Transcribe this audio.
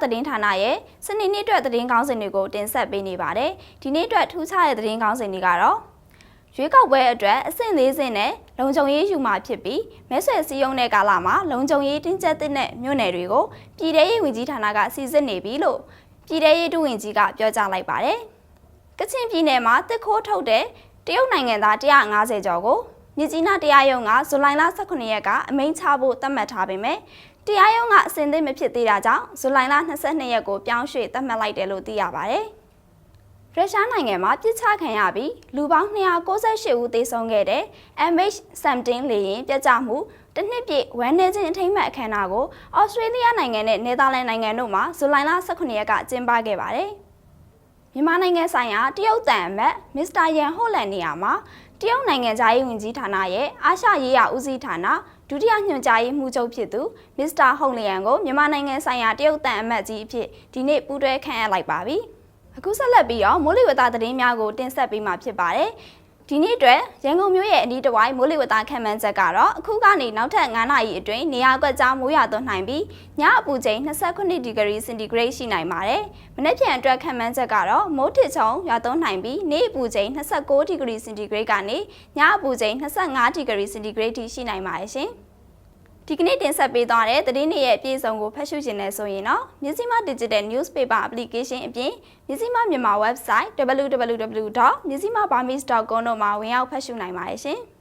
မြစည်းမသတင်းဌာနရဲ့စနေနေ့အတွက်သတင်းကောင်းစင်တွေကိုတင်ဆက်ပေးနေပါတယ်ဒီနေ့အတွက်ထူးခြားတဲ့သတင်းကောင်းစင်တွေကတော့ရွေးကောက်ပွဲအတွက်အဆင့်၄ဆင့်နဲ့လုံခြုံရေးယူမှာဖြစ်ပြီးမဲဆွယ်စည်းရုံးတဲ့ကာလမှာလုံခြုံရေးတင်းကျပ်တဲ့မြို့နယ်တွေကိုပြည်ထရေးဝန်ကြီးဌာနကစီစစ်နေပြီလို့ပြည်ထရေးဒုဝန်ကြီးကပြောကြားလိုက်ပါတယ်ကချင်ပြည်နယ်မှာတစ်ခိုးထုတ်တဲ့တရုတ်နိုင်ငံသား150ကျော်ကိုမြစ်ကြီးနားတရားရုံးကဇူလိုင်လ18ရက်က အမိန့်ချဖို့သတ်မှတ်ထားပေမဲ့ တရားရုံးကအစင်သိမဖြစ်သေးတာကြောင့်ဇူလိုင်လ22ရက်ကိုပြောင်းရွှေ့သတ်မှတ်လိုက်တယ်လို့သိရပါတယ်။ရုရှားနိုင်ငံမှာပြစ်ချခံရပြီးလူပေါင်း298ဦးသေဆုံးခဲ့တဲ့ MH17 လေယာဉ်ပြတ်ကျမှုတစ်နှစ်ပြည့်ဝမ်းနည်းခြင်းအထိမ်းအမှတ်အခမ်းအနားကိုဩစတြေးလျနိုင်ငံနဲ့နယ်သာလန်နိုင်ငံတို့မှဇူလိုင်လ18ရက်ကကျင်းပခဲ့ပါတယ်။မြန်မာနိုင်ငံဆိုင်ရာတရုတ်တန်အမတ်မစ္စတာယန်ဟိုလန်နေရာမှာတရုတ်နိုင်ငံသားရေးဝန်ကြီးဌာနရဲ့အာရှရေးရာဦးစီးဌာန ဒုတိယညွှန်ကြားရေးမှူးချုပ်ဖြစ်သူမစ္စတာဟုံလျံကိုမြန်မာနိုင်ငံဆိုင်ရာတရုတ်တန်အမတ်ကြီးအဖြစ်ဒီနေ့ပူးတွဲခန့်အပ်လိုက်ပါပြီ။အခုဆက်လက်ပြီးတော့မိုးလေဝသသတင်းများကိုတင်ဆက်ပေးမှာဖြစ်ပါတယ်။ ဒီနေ့အတွက်ရန်ကုန်မြို့ရဲ့အနီးတစ်ဝိုက်မိုးလေဝသခန့်မှန်းချက်ကတော့အခုကနေနောက်ထပ်9နာရီအတွင်းနေရာကွက်ကြားမိုးရွာသွန်းနိုင်ပြီးညအပူချိန်29ဒီဂရီစင်တီဂရိတ်ရှိနိုင်ပါတယ်။မနေ့ပြန်အတွက်ခန့်မှန်းချက်ကတော့မိုးထစ်ချုံရွာသွန်းနိုင်ပြီးနေ့အပူချိန်29ဒီဂရီစင်တီဂရိတ်ကနေညအပူချိန်25ဒီဂရီစင်တီဂရိတ်ထိရှိနိုင်ပါတယ်ရှင်။ ဒီကနေ့တင်ဆက်ပေးသွားတဲ့သတင်းတွေရဲ့အပြည့်အစုံကိုဖတ်ရှုခြင်းနဲ့ဆိုရင်တော့မြစည်းမ Digital Newspaper Application အပြင်မြစည်းမမြန်မာ website www.myanmarburmese.com တို့မှာဝင်ရောက်ဖတ်ရှုနိုင်ပါတယ်ရှင်။ Audio Jungle.